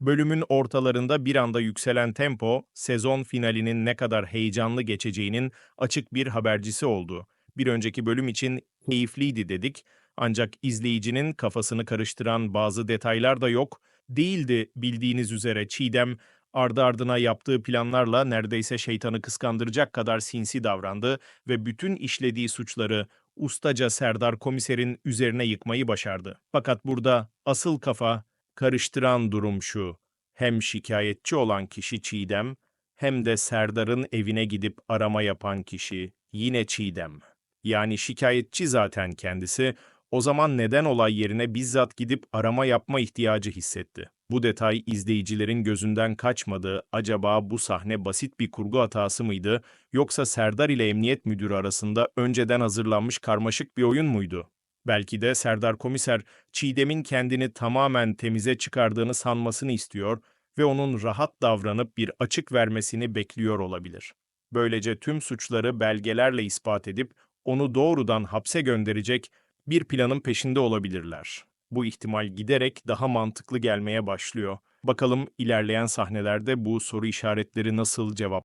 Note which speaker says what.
Speaker 1: Bölümün ortalarında bir anda yükselen tempo, sezon finalinin ne kadar heyecanlı geçeceğinin açık bir habercisi oldu. Bir önceki bölüm için keyifliydi dedik, ancak izleyicinin kafasını karıştıran bazı detaylar da yok. Değildi bildiğiniz üzere Çiğdem, ardı ardına yaptığı planlarla neredeyse şeytanı kıskandıracak kadar sinsi davrandı ve bütün işlediği suçları ustaca Serdar komiserin üzerine yıkmayı başardı. Fakat burada asıl kafa karıştıran durum şu. Hem şikayetçi olan kişi Çiğdem hem de Serdar'ın evine gidip arama yapan kişi yine Çiğdem. Yani şikayetçi zaten kendisi. O zaman neden olay yerine bizzat gidip arama yapma ihtiyacı hissetti? Bu detay izleyicilerin gözünden kaçmadı. Acaba bu sahne basit bir kurgu hatası mıydı yoksa Serdar ile emniyet müdürü arasında önceden hazırlanmış karmaşık bir oyun muydu? Belki de Serdar komiser Çiğdem'in kendini tamamen temize çıkardığını sanmasını istiyor ve onun rahat davranıp bir açık vermesini bekliyor olabilir. Böylece tüm suçları belgelerle ispat edip onu doğrudan hapse gönderecek bir planın peşinde olabilirler. Bu ihtimal giderek daha mantıklı gelmeye başlıyor. Bakalım ilerleyen sahnelerde bu soru işaretleri nasıl cevap